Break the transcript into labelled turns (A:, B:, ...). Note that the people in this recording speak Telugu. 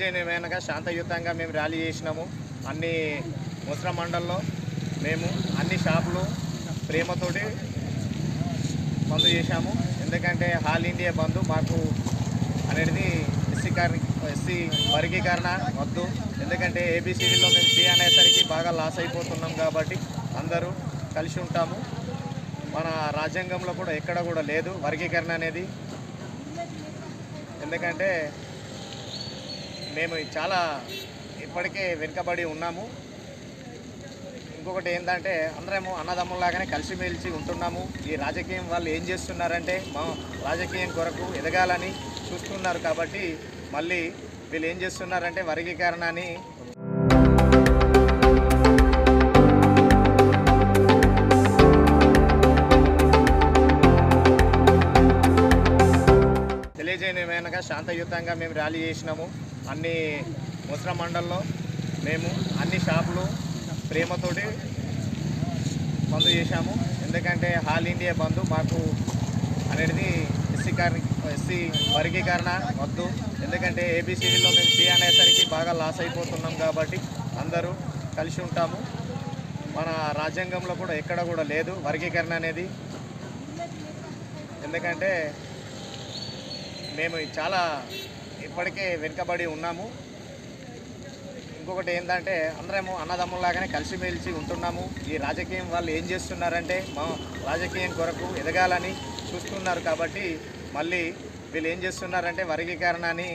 A: నినాదంగా శాంతయుతంగా మేము ర్యాలీ చేసినాము. అన్ని ముస్రా మండల్లో మేము అన్ని షాపులు ప్రేమతోటి బంద్ చేశాము. ఎందుకంటే హాల్ ఇండియా బంద్ మాకు అనేది ఎస్సీ ఎస్సీ వర్గీకరణ వద్దు. ఎందుకంటే ఏబీసీడీలో మేము సి అనేసరికి బాగా లాస్ అయిపోతున్నాం కాబట్టి అందరూ కలిసి ఉంటాము. మన రాజ్యాంగంలో కూడా ఎక్కడ కూడా లేదు వర్గీకరణ అనేది. ఎందుకంటే మేము చాలా ఇప్పటికే వెనుకబడి ఉన్నాము. ఇంకొకటి ఏంటంటే అందరము అన్నదమ్ముల్లాగానే కలిసిమెలిసి ఉంటున్నాము. ఈ రాజకీయం వాళ్ళు ఏం చేస్తున్నారంటే మా రాజకీయం కొరకు ఎదగాలని చూస్తున్నారు కాబట్టి మళ్ళీ వీళ్ళు ఏం చేస్తున్నారంటే వర్గీకరణ అని శాంతయుతంగా మేము ర్యాలీ చేసినాము. అన్ని ముసర మండల్లో మేము అన్ని షాపులు ప్రేమతోటి బంద్ చేశాము. ఎందుకంటే హాల్ ఇండియా బంద్ మాకు అనేది ఎస్సీ కార్ ఎస్సీ వర్గీకరణ వద్దు. ఎందుకంటే ఏబిసిడిలో మేము సి అనేసరికి బాగా లాస్ అయిపోతున్నాం కాబట్టి అందరూ కలిసి ఉంటాము. మన రాజ్యాంగంలో కూడా ఎక్కడ కూడా లేదు వర్గీకరణ అనేది. ఎందుకంటే మేము చాలా ఇప్పటికే వెనుకబడి ఉన్నాము. ఇంకొకటి ఏంటంటే అందరము అన్నదమ్ముల్లాగానే కలిసిమెలిసి ఉంటున్నాము. ఈ రాజకీయం వాళ్ళు ఏం చేస్తున్నారంటే మా రాజకీయం కొరకు ఎదగాలని చూస్తున్నారు కాబట్టి మళ్ళీ వీళ్ళు ఏం చేస్తున్నారంటే వర్గీకరణ అని